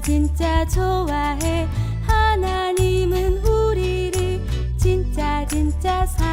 진짜 좋아해. 하나님은 우리를 진짜 진짜 사랑해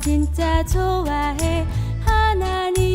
진짜 좋아해. 하나님.